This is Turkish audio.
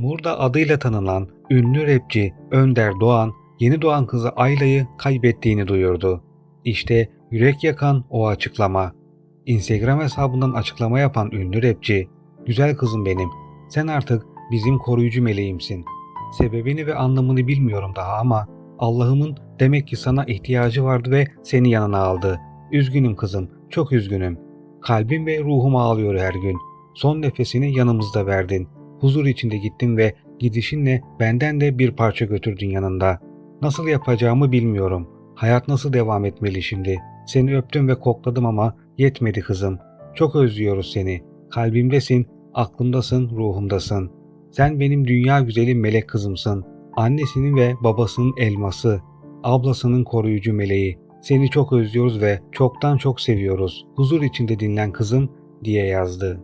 Murda adıyla tanınan ünlü rapçi Önder Doğan yeni doğan kızı Ayla'yı kaybettiğini duyurdu. İşte yürek yakan o açıklama. Instagram hesabından açıklama yapan ünlü rapçi, "Güzel kızım benim. Sen artık bizim koruyucu meleğimsin. Sebebini ve anlamını bilmiyorum daha ama Allah'ımın demek ki sana ihtiyacı vardı ve seni yanına aldı. Üzgünüm kızım, çok üzgünüm. Kalbim ve ruhum ağlıyor her gün. Son nefesini yanımızda verdin. Huzur içinde gittin ve gidişinle benden de bir parça götürdün yanında. Nasıl yapacağımı bilmiyorum. Hayat nasıl devam etmeli şimdi? Seni öptüm ve kokladım ama yetmedi kızım. Çok özlüyoruz seni. Kalbimdesin, aklımdasın, ruhumdasın. Sen benim dünya güzeli melek kızımsın. Annesinin ve babasının elması, ablasının koruyucu meleği. Seni çok özlüyoruz ve çoktan çok seviyoruz. Huzur içinde dinlen kızım diye yazdı.